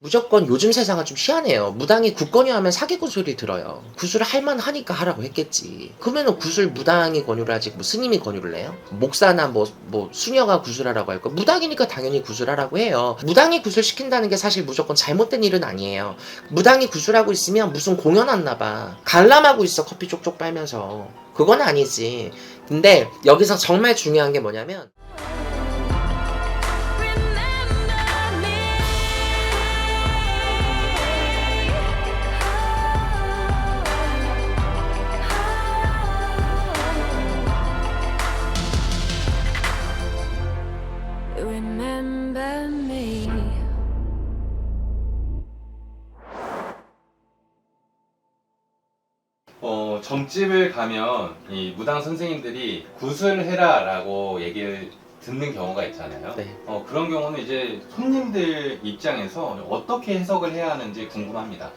무조건 요즘 세상은 좀 희한해요. 무당이 국권위 하면 사기꾼 소리 들어요. 구슬을 할만하니까 하라고 했겠지. 그러면은 구슬 무당이 권유를 하지 뭐 스님이 권유를 해요? 목사나 뭐, 뭐 수녀가 구슬하라고 할거 무당이니까 당연히 구슬하라고 해요. 무당이 구슬 시킨다는 게 사실 무조건 잘못된 일은 아니에요. 무당이 구슬하고 있으면 무슨 공연 왔나 봐. 관람하고 있어 커피 쪽쪽 빨면서. 그건 아니지. 근데 여기서 정말 중요한 게 뭐냐면 어, 점집을 가면 이 무당 선생님들이 구슬해라라고 얘기를 듣는 경우가 있잖아요. 네. 어, 그런 경우는 이제 손님들 입장에서 어떻게 해석을 해야 하는지 궁금합니다.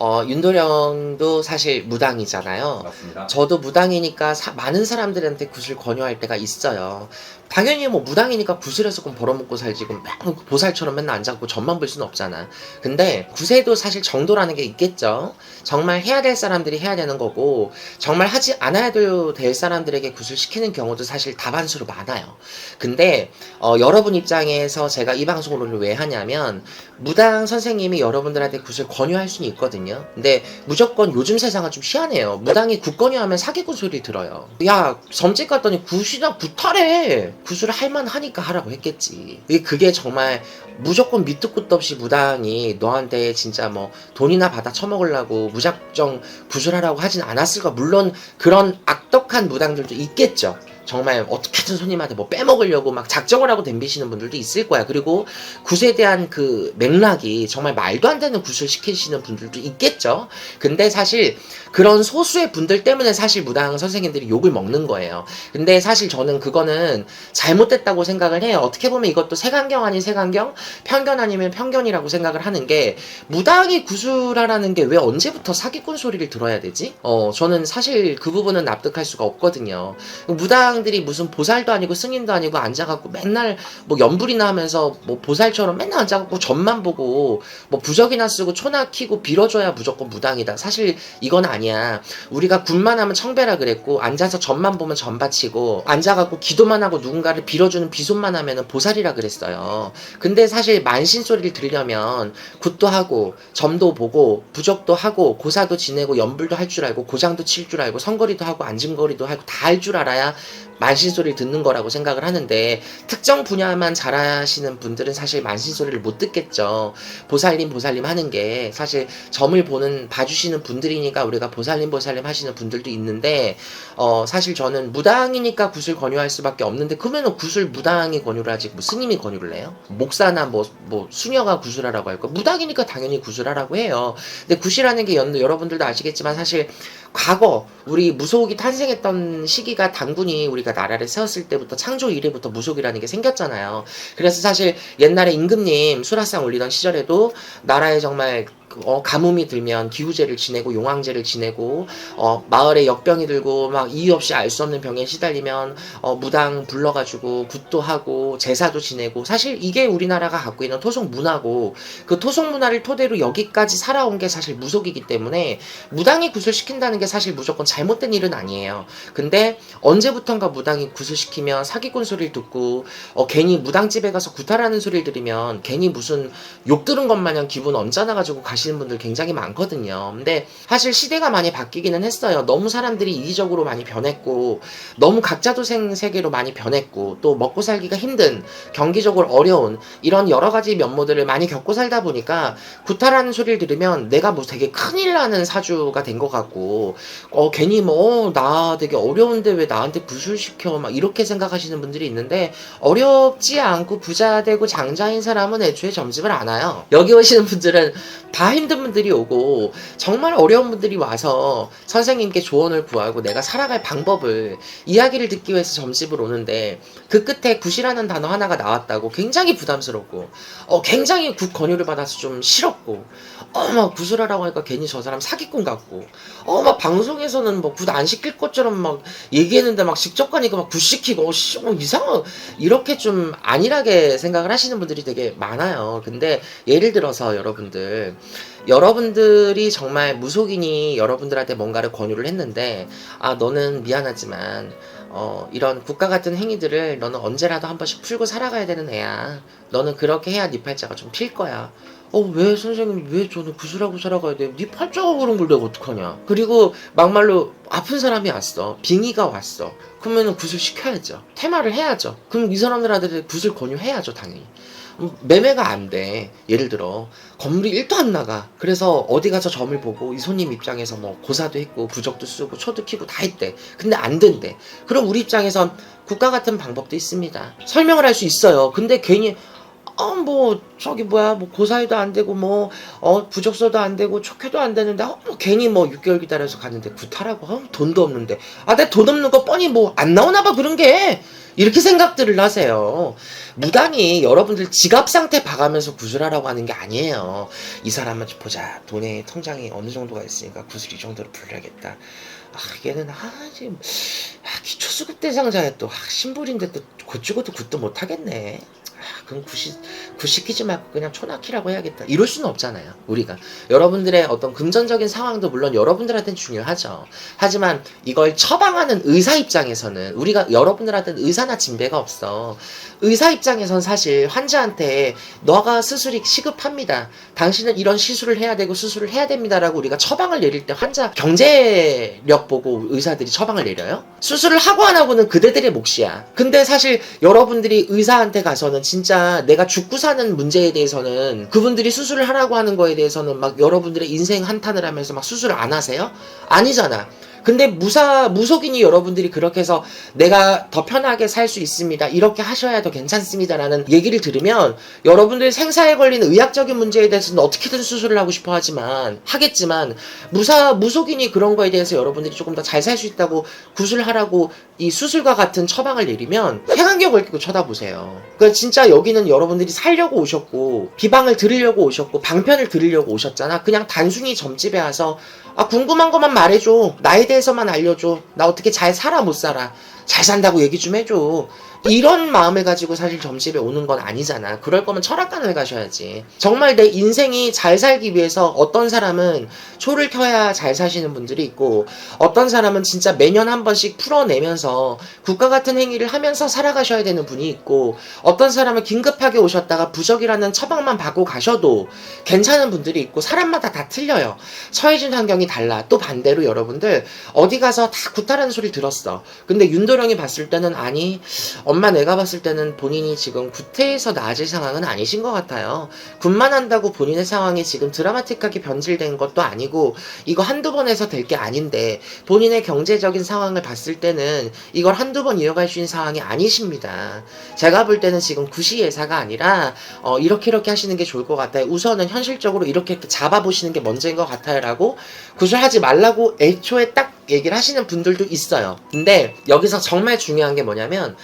어, 윤도령도 사실 무당이잖아요. 맞습니다. 저도 무당이니까 사- 많은 사람들한테 구슬 권유할 때가 있어요. 당연히 뭐 무당이니까 구슬에서 그럼 벌어먹고 살지 그럼 맨 보살처럼 맨날 앉아갖고 젖만 볼 수는 없잖아. 근데 구세도 사실 정도라는 게 있겠죠. 정말 해야 될 사람들이 해야 되는 거고 정말 하지 않아도 될 사람들에게 구슬 시키는 경우도 사실 다반수로 많아요. 근데 어, 여러분 입장에서 제가 이 방송을 왜 하냐면 무당 선생님이 여러분들한테 구슬 권유할 수는 있거든요. 근데 무조건 요즘 세상은 좀 희한해요. 무당이 굿 권유하면 사기꾼 소리 들어요. 야 점집 갔더니 굿이나 굿하래. 구슬을 할만하니까 하라고 했겠지. 그게- 정말 무조건 밑도 끝도 없이 무당이 너한테 진짜 뭐 돈이나 받아 처먹으려고 무작정 구슬하라고 하진 않았을 까 물론 그런 악덕한 무당들도 있겠죠. 정말 어떻게든 손님한테 뭐 빼먹으려고 막 작정을 하고 덤비시는 분들도 있을 거야. 그리고 굿에 대한 그 맥락이 정말 말도 안 되는 굿을 시키시는 분들도 있겠죠. 근데 사실 그런 소수의 분들 때문에 사실 무당 선생님들이 욕을 먹는 거예요. 근데 사실 저는 그거는 잘못됐다고 생각을 해요. 어떻게 보면 이것도 색안경 아닌 색안경, 편견 아니면 편견이라고 생각을 하는 게 무당이 구술하라는 게 왜 언제부터 사기꾼 소리를 들어야 되지? 어, 저는 사실 그 부분은 납득할 수가 없거든요. 무당 들이 무슨 보살도 아니고 스님도 아니고 앉아갖고 맨날 뭐 연불이나 하면서 뭐 보살처럼 맨날 앉아갖고 점만 보고 뭐 부적이나 쓰고 초나 키고 빌어줘야 무조건 무당이다. 사실 이건 아니야. 우리가 굿만 하면 청배라 그랬고 앉아서 점만 보면 점 바치고 앉아갖고 기도만 하고 누군가를 빌어주는 비손만 하면은 보살이라 그랬어요. 근데 사실 만신 소리를 들으려면 굿도 하고 점도 보고 부적도 하고 고사도 지내고 연불도 할 줄 알고 고장도 칠 줄 알고 선거리도 하고 앉은거리도 하고 다 할 줄 알아야 만신 소리를 듣는 거라고 생각을 하는데 특정 분야만 잘하시는 분들은 사실 만신 소리를 못 듣겠죠. 보살님 보살님 하는 게 사실 점을 보는 봐주시는 분들이니까 우리가 보살님 보살님 하시는 분들도 있는데 어 사실 저는 무당이니까 구슬 권유할 수밖에 없는데 그러면은 구슬 무당이 권유를 하지 뭐 스님이 권유를 해요? 목사나 뭐뭐 수녀가 구슬하라고 할거 무당이니까 당연히 구슬하라고 해요. 근데 구실하는 게 연- 여러분들도 아시겠지만 사실 과거 우리 무속이 탄생했던 시기가 단군이 우리가 나라를 세웠을 때부터 창조 이래부터 무속이라는 게 생겼잖아요. 그래서 사실 옛날에 임금님 수라상 올리던 시절에도 나라에 정말 그, 어, 가뭄이 들면 기후제를 지내고 용왕제를 지내고 어, 마을에 역병이 들고 막 이유 없이 알 수 없는 병에 시달리면 어, 무당 불러가지고 굿도 하고 제사도 지내고 사실 이게 우리나라가 갖고 있는 토속 문화고 그 토속 문화를 토대로 여기까지 살아온 게 사실 무속이기 때문에 무당이 구슬시킨다는 게 사실 무조건 잘못된 일은 아니에요. 근데 언제부턴가 무당이 구슬시키면 사기꾼 소리를 듣고 어, 괜히 무당집에 가서 구타라는 소리를 들으면 괜히 무슨 욕 들은 것 마냥 기분 언짢아가지고 가시 는 분들 굉장히 많거든요. 근데 사실 시대가 많이 바뀌기는 했어요. 너무 사람들이 이기적으로 많이 변했고 너무 각자도생 세계로 많이 변했고 또 먹고 살기가 힘든 경기적으로 어려운 이런 여러 가지 면모들을 많이 겪고 살다 보니까 구타라는 소리를 들으면 내가 뭐 되게 큰일 나는 사주가 된 것 같고 어 괜히 뭐 나 되게 어려운데 왜 나한테 구슬시켜 막 이렇게 생각하시는 분들이 있는데 어렵지 않고 부자 되고 장자인 사람은 애초에 점집을 안 와요. 여기 오시는 분들은 다 힘든 분들이 오고 정말 어려운 분들이 와서 선생님께 조언을 구하고 내가 살아갈 방법을 이야기를 듣기 위해서 점집을 오는데 그 끝에 굿이라는 단어 하나가 나왔다고 굉장히 부담스럽고 어 굉장히 굿 권유를 받아서 좀 싫었고 어막 굿을 하라고 하니까 괜히 저 사람 사기꾼 같고 어 막 방송에서는 뭐 굿 안 시킬 것처럼 막 얘기했는데 막 직접 가니까 막 굿 시키고 어, 씨, 뭐 이상한 이렇게 좀 안일하게 생각을 하시는 분들이 되게 많아요. 근데 예를 들어서 여러분들 여러분들이 정말 무속인이 여러분들한테 뭔가를 권유를 했는데 아 너는 미안하지만 어 이런 국가 같은 행위들을 너는 언제라도 한 번씩 풀고 살아가야 되는 애야. 너는 그렇게 해야 네 팔자가 좀 필 거야. 어 왜 선생님 왜 저는 구슬하고 살아가야 돼? 네 팔자가 그런 걸 내가 어떡하냐? 그리고 막말로 아픈 사람이 왔어. 빙의가 왔어. 그러면은 구슬 시켜야죠. 테마를 해야죠. 그럼 이 사람들한테 구슬 권유해야죠, 당연히. 음, 매매가 안 돼. 예를 들어 건물이 1도 안 나가. 그래서 어디 가서 점을 보고 이 손님 입장에서 뭐 고사도 했고 부적도 쓰고 초도 키고 다 했대. 근데 안 된대. 그럼 우리 입장에선 국가 같은 방법도 있습니다. 설명을 할 수 있어요. 근데 괜히 어 뭐 저기 뭐야 뭐 고사해도 안 되고 뭐 어 부적서도 안 되고 촉회도 안 되는데 어, 뭐 괜히 뭐 6개월 기다려서 갔는데 구타라고 어, 돈도 없는데 아 내 돈 없는 거 뻔히 뭐 안 나오나 봐 그런 게 이렇게 생각들을 하세요. 무당이 여러분들 지갑 상태 봐가면서 구슬하라고 하는 게 아니에요. 이 사람은 보자. 돈의 통장이 어느 정도가 있으니까 구슬 이 정도로 불려야겠다. 아, 얘는, 아, 지금, 아, 기초수급 대상자에 또, 아, 신불인데 또, 고치고도 굿도 못하겠네. 아, 그럼 굿시, 굿시키지 말고 그냥 초나키라고 해야겠다. 이럴 수는 없잖아요, 우리가. 여러분들의 어떤 금전적인 상황도 물론 여러분들한테는 중요하죠. 하지만 이걸 처방하는 의사 입장에서는 우리가 여러분들한테는 의사나 진배가 없어. 의사 입장에선 사실 환자한테 너가 수술이 시급합니다. 당신은 이런 시술을 해야 되고 수술을 해야 됩니다라고 우리가 처방을 내릴 때 환자 경제력 보고 의사들이 처방을 내려요? 수술을 하고 안 하고는 그대들의 몫이야. 근데 사실 여러분들이 의사한테 가서는 진짜 내가 죽고 사는 문제에 대해서는 그분들이 수술을 하라고 하는 거에 대해서는 막 여러분들의 인생 한탄을 하면서 막 수술을 안 하세요? 아니잖아. 근데 무사 무속인이 여러분들이 그렇게 해서 내가 더 편하게 살 수 있습니다. 이렇게 하셔야 더 괜찮습니다라는 얘기를 들으면 여러분들 생사에 걸리는 의학적인 문제에 대해서는 어떻게든 수술을 하고 싶어 하지만 하겠지만 무사 무속인이 그런 거에 대해서 여러분들이 조금 더 잘 살 수 있다고 구술하라고 이 수술과 같은 처방을 내리면 해간격을 끼고 쳐다보세요. 그러니까 진짜 여기는 여러분들이 살려고 오셨고 비방을 들으려고 오셨고 방편을 들으려고 오셨잖아. 그냥 단순히 점집에 와서 아 궁금한 것만 말해줘. 나에 대해서만 알려줘. 나 어떻게 잘 살아 못 살아. 잘 산다고 얘기 좀 해줘. 이런 마음을 가지고 사실 점집에 오는 건 아니잖아. 그럴 거면 철학관을 가셔야지. 정말 내 인생이 잘 살기 위해서 어떤 사람은 초를 켜야 잘 사시는 분들이 있고 어떤 사람은 진짜 매년 한 번씩 풀어내면서 국가 같은 행위를 하면서 살아가셔야 되는 분이 있고 어떤 사람은 긴급하게 오셨다가 부적이라는 처방만 받고 가셔도 괜찮은 분들이 있고 사람마다 다 틀려요. 처해진 환경이 달라. 또 반대로 여러분들 어디 가서 다 구타라는 소리 들었어. 근데 윤도 령이 봤을 때는 아니 엄마 내가 봤을 때는 본인이 지금 구태에서 나아질 상황은 아니신 것 같아요. 군만 한다고 본인의 상황이 지금 드라마틱하게 변질된 것도 아니고 이거 한두 번 해서 될 게 아닌데 본인의 경제적인 상황을 봤을 때는 이걸 한두 번 이어갈 수 있는 상황이 아니십니다. 제가 볼 때는 지금 구시 예사가 아니라 어, 이렇게 이렇게 하시는 게 좋을 것 같아요. 우선은 현실적으로 이렇게 이렇게 잡아보시는 게 먼저인 것 같아요라고 구술하지 말라고 애초에 딱 얘기를 하시는 분들도 있어요. 근데 여기서 정말 중요한 게 뭐냐면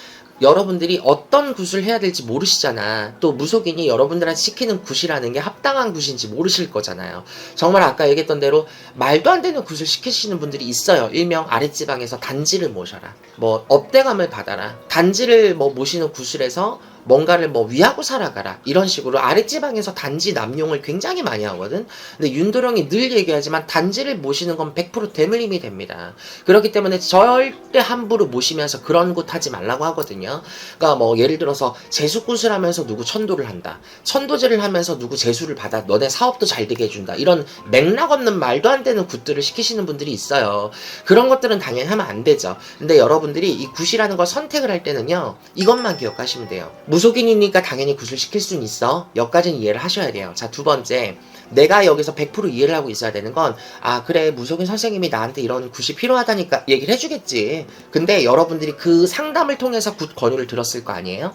여러분들이 어떤 굿을 해야 될지 모르시잖아. 또 무속인이 여러분들한테 시키는 굿이라는 게 합당한 굿인지 모르실 거잖아요. 정말 아까 얘기했던 대로 말도 안 되는 굿을 시키시는 분들이 있어요. 일명 아랫지방에서 단지를 모셔라. 뭐 업대감을 받아라. 단지를 뭐 모시는 구슬에서 뭔가를 뭐 위하고 살아가라. 이런 식으로 아랫지방에서 단지 남용을 굉장히 많이 하거든. 근데 윤도령이 늘 얘기하지만 단지를 모시는 건 100% 대물림이 됩니다. 그렇기 때문에 절대 함부로 모시면서 그런 곳 하지 말라고 하거든요. 그러니까 뭐 예를 들어서 재수굿을 하면서 누구 천도를 한다. 천도제를 하면서 누구 재수를 받아 너네 사업도 잘 되게 해준다. 이런 맥락 없는 말도 안 되는 굿들을 시키시는 분들이 있어요. 그런 것들은 당연히 하면 안 되죠. 근데 여러분들이 이 굿이라는 걸 선택을 할 때는요 이것만 기억하시면 돼요 무속인이니까 당연히 굿을 시킬 수는 있어. 여기까지는 이해를 하셔야 돼요. 자, 두 번째. 내가 여기서 100% 이해를 하고 있어야 되는 건, 아, 그래, 무속인 선생님이 나한테 이런 굿이 필요하다니까 얘기를 해주겠지. 근데 여러분들이 그 상담을 통해서 굿 권유를 들었을 거 아니에요?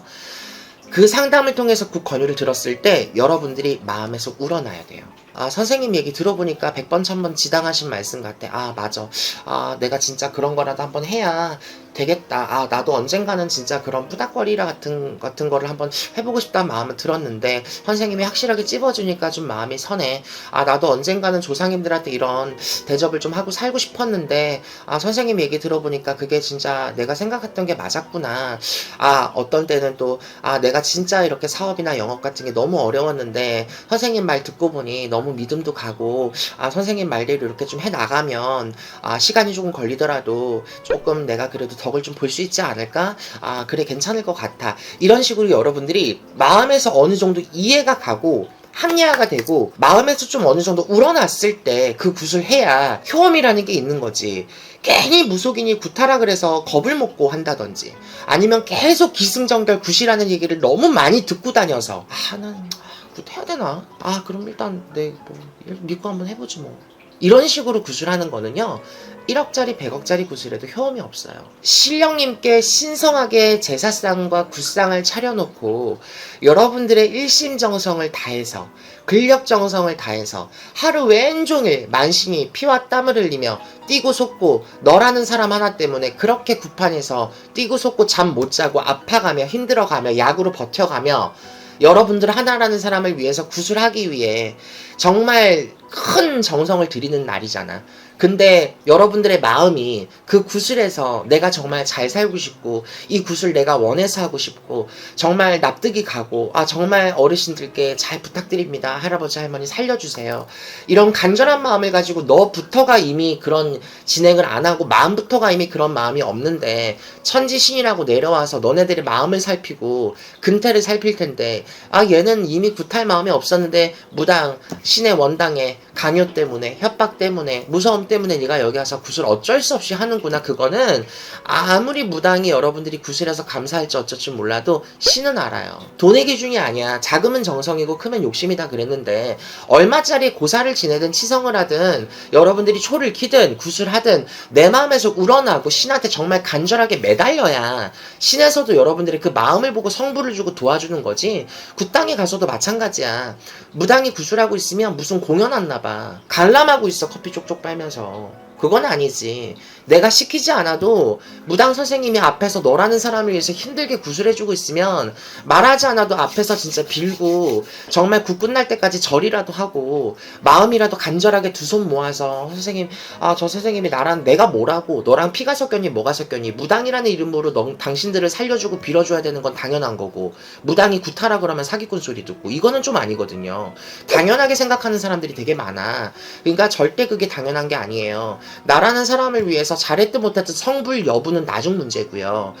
그 상담을 통해서 그 권유를 들었을 때 여러분들이 마음에서 우러나야 돼요. 아, 선생님 얘기 들어보니까 100번, 1000번 지당하신 말씀 같아. 아, 맞아. 아, 내가 진짜 그런 거라도 한번 해야 되겠다. 아, 나도 언젠가는 진짜 그런 뿌닥거리라 같은, 같은 거를 한번 해보고 싶다는 마음은 들었는데, 선생님이 확실하게 찝어주니까 좀 마음이 서네. 아, 나도 언젠가는 조상님들한테 이런 대접을 좀 하고 살고 싶었는데, 아, 선생님 얘기 들어보니까 그게 진짜 내가 생각했던 게 맞았구나. 아, 어떤 때는 또, 아, 내가 진짜 이렇게 사업이나 영업 같은 게 너무 어려웠는데, 선생님 말 듣고 보니 너무 믿음도 가고, 아, 선생님 말대로 이렇게 좀 해 나가면, 아, 시간이 조금 걸리더라도 조금 내가 그래도 덕을 좀 볼 수 있지 않을까? 아, 그래, 괜찮을 것 같아. 이런 식으로 여러분들이 마음에서 어느 정도 이해가 가고, 합리화가 되고 마음에서 좀 어느 정도 우러났을 때 그 굿을 해야 효험이라는 게 있는 거지 괜히 무속인이 구타라 그래서 겁을 먹고 한다든지 아니면 계속 기승전결 굿이라는 얘기를 너무 많이 듣고 다녀서 아 해야 되나? 아 그럼 일단 내뭐 믿고 한번 해보지 뭐. 이런 식으로 구슬하는 거는요 1억짜리 100억짜리 구슬에도 효험이 없어요. 신령님께 신성하게 제사상과 굿상을 차려놓고 여러분들의 일심정성을 다해서 근력정성을 다해서 하루 왼종일 만신이 피와 땀을 흘리며 뛰고 속고 너라는 사람 하나 때문에 그렇게 구판에서 뛰고 속고 잠 못 자고 아파가며 힘들어가며 약으로 버텨가며 여러분들 하나라는 사람을 위해서 구술하기 위해 정말 큰 정성을 들이는 날이잖아. 근데 여러분들의 마음이 그 구슬에서 내가 정말 잘 살고 싶고 이 구슬 내가 원해서 하고 싶고 정말 납득이 가고 아 정말 어르신들께 잘 부탁드립니다. 할아버지 할머니 살려주세요. 이런 간절한 마음을 가지고 너부터가 이미 그런 진행을 안 하고 마음부터가 이미 그런 마음이 없는데 천지신이라고 내려와서 너네들의 마음을 살피고 근태를 살필 텐데 아 얘는 이미 구탈 마음이 없었는데 무당 신의 원당에 강요 때문에 협박 때문에 무서움 때문에 네가 여기 와서 구슬 어쩔 수 없이 하는구나. 그거는 아무리 무당이 여러분들이 구슬해서 감사할지 어쩔지 몰라도 신은 알아요. 돈의 기준이 아니야. 작으면 정성이고 크면 욕심이다 그랬는데 얼마짜리 고사를 지내든 치성을 하든 여러분들이 초를 키든 구슬하든 내 마음에서 우러나고 신한테 정말 간절하게 매달려야 신에서도 여러분들이 그 마음을 보고 성부를 주고 도와주는 거지. 굿당에 가서도 마찬가지야. 무당이 구슬하고 있으면 무슨 공연 왔나 봐. 관람하고 있어. 커피 쪽쪽 빨면서 그건 아니지 내가 시키지 않아도 무당 선생님이 앞에서 너라는 사람을 위해서 힘들게 구슬해주고 있으면 말하지 않아도 앞에서 진짜 빌고 정말 굿 끝날 때까지 절이라도 하고 마음이라도 간절하게 두 손 모아서 선생님 아 저 선생님이 나랑 내가 뭐라고 너랑 피가 섞였니 뭐가 섞였니 무당이라는 이름으로 너, 당신들을 살려주고 빌어줘야 되는 건 당연한 거고 무당이 구타라 그러면 사기꾼 소리 듣고 이거는 좀 아니거든요. 당연하게 생각하는 사람들이 되게 많아. 그러니까 절대 그게 당연한 게 아니에요. 나라는 사람을 위해서 잘했든 못했든 성불 여부는 나중 문제고요.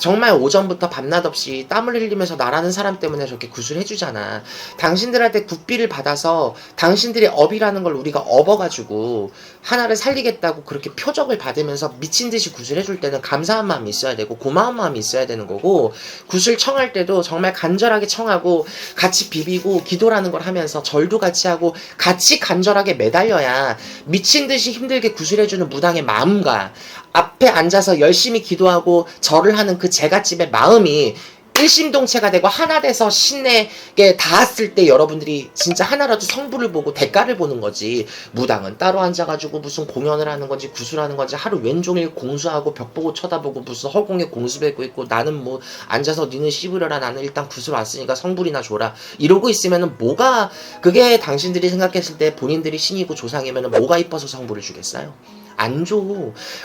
정말 오전부터 밤낮 없이 땀을 흘리면서 나라는 사람 때문에 저렇게 구슬해주잖아. 당신들한테 굿비를 받아서 당신들의 업이라는 걸 우리가 업어가지고 하나를 살리겠다고 그렇게 표적을 받으면서 미친 듯이 구슬해줄 때는 감사한 마음이 있어야 되고 고마운 마음이 있어야 되는 거고 구슬 청할 때도 정말 간절하게 청하고 같이 비비고 기도라는 걸 하면서 절도 같이 하고 같이 간절하게 매달려야 미친 듯이 힘들게 구슬해주는 무당의 마음과 앞에 앉아서 열심히 기도하고 절을 하는 그 제갓집의 마음이 일심동체가 되고 하나 돼서 신에게 닿았을 때 여러분들이 진짜 하나라도 성부를 보고 대가를 보는 거지. 무당은 따로 앉아가지고 무슨 공연을 하는 건지 구슬하는 건지 하루 왼종일 공수하고 벽 보고 쳐다보고 무슨 허공에 공수배고 있고 나는 뭐 앉아서 니는 씹으려라 나는 일단 구슬 왔으니까 성불이나 줘라. 이러고 있으면은 뭐가 그게 당신들이 생각했을 때 본인들이 신이고 조상이면은 뭐가 이뻐서 성불을 주겠어요 안 줘.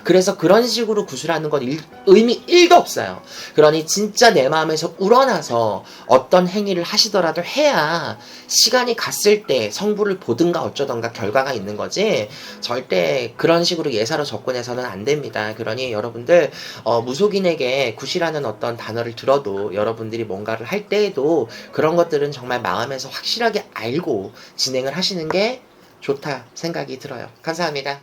그래서 그런 식으로 구슬하는 건 일- 의미 1도 없어요. 그러니 진짜 내 마음에서 우러나서 어떤 행위를 하시더라도 해야 시간이 갔을 때 성부를 보든가 어쩌던가 결과가 있는 거지 절대 그런 식으로 예사로 접근해서는 안 됩니다. 그러니 여러분들 어, 무속인에게 굿이라는 어떤 단어를 들어도 여러분들이 뭔가를 할 때에도 그런 것들은 정말 마음에서 확실하게 알고 진행을 하시는 게 좋다 생각이 들어요. 감사합니다.